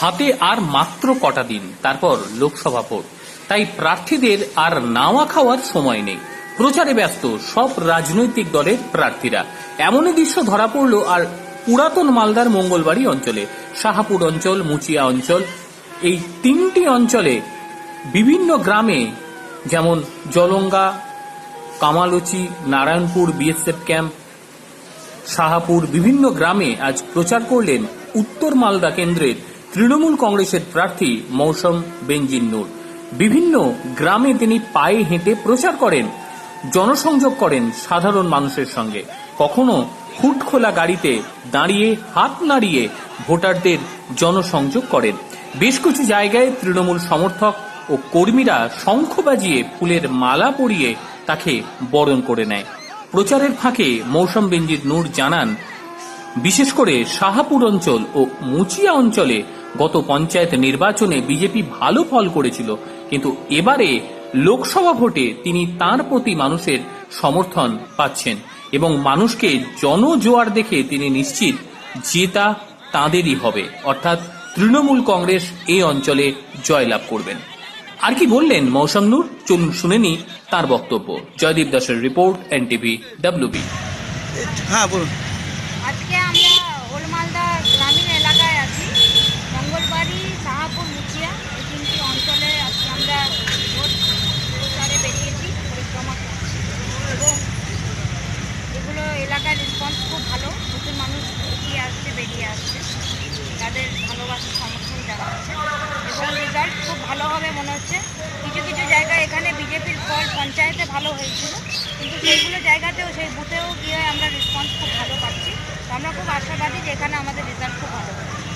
হাতে আর মাত্র কটা দিন, তারপর লোকসভা ভোট। তাই প্রার্থীদের আর নাওয়া খাওয়ার সময় নেই। প্রচারে ব্যস্ত সব রাজনৈতিক দলের প্রার্থীরা। এমনই দৃশ্য ধরা পড়ল আর পুরাতন মালদার মঙ্গলবাড়ি অঞ্চলে। শাহাপুর অঞ্চল, মুচিয়া অঞ্চল, এই তিনটি অঞ্চলে বিভিন্ন গ্রামে যেমন জলঙ্গা, কামালুচি, নারায়ণপুর, বিএসএফ ক্যাম্প, শাহাপুর, বিভিন্ন গ্রামে আজ প্রচার করলেন উত্তর মালদা কেন্দ্রের তৃণমূল কংগ্রেসের প্রার্থী মৌসম বেঞ্জিন নূর বিভিন্ন গ্রামে তিনি পায়ে হেঁটে প্রচার করেন, জনসংযোগ করেন সাধারণ মানুষের সঙ্গে। কখনো হুট খোলা গাড়িতে দাঁড়িয়ে, হাত নাড়িয়ে ভোটারদের জনসংযোগ করেন। বেশ কিছু জায়গায় তৃণমূল সমর্থক ও কর্মীরা শঙ্খ বাজিয়ে ফুলের মালা পরিয়ে তাকে বরণ করে নেয়। প্রচারের ফাঁকে মৌসম বেঞ্জির নূর জানান, বিশেষ করে শাহাপুর অঞ্চল ও মুচিয়া অঞ্চলে গত পঞ্চায়েত নির্বাচনে বিজেপি ভালো ফল করেছিল, কিন্তু এবারে লোকসভা ভোটে তিনি তার প্রতি মানুষের সমর্থন পাচ্ছেন এবং মানুষকে জনজোয়ার দেখে তিনি নিশ্চিত জেতা তাঁদেরই হবে। অর্থাৎ তৃণমূল কংগ্রেস এই অঞ্চলে জয়লাভ করবেন। আর কি বললেন মৌসম নূর? চলুন শুনেনি তার বক্তব্য। জয়দীপ দাসের রিপোর্ট, এনটিভি ডাব্লিউবি হ্যাঁ বলুন আজকে আমরা ওলমালদা গ্রামীণ এলাকায় আছি মঙ্গলবাড়ি শাহাপুর মুখিয়া এই তিনটি অঞ্চলে আজকে আমরা ভোট প্রচারে বেরিয়েছি পরিক্রমা করছি এবং এগুলো এলাকার রেসপন্স খুব ভালো প্রচুর মানুষ এগিয়ে আসছে বেরিয়ে আসছে তাদের ভালোবাসা সমর্থন জানাচ্ছে এবং রেজাল্ট খুব ভালো হবে মনে হচ্ছে। কিছু কিছু জায়গায় এখানে বিজেপির পর পঞ্চায়েতে ভালো হয়েছিল, কিন্তু সেইগুলো জায়গাতেও, সেই বুথেও গিয়ে আমরা রেসপন্স খুব ভালো পাচ্ছি। আমরা খুব আশাবাদী যে এখানে আমাদের রেজাল্ট খুব ভালো হবে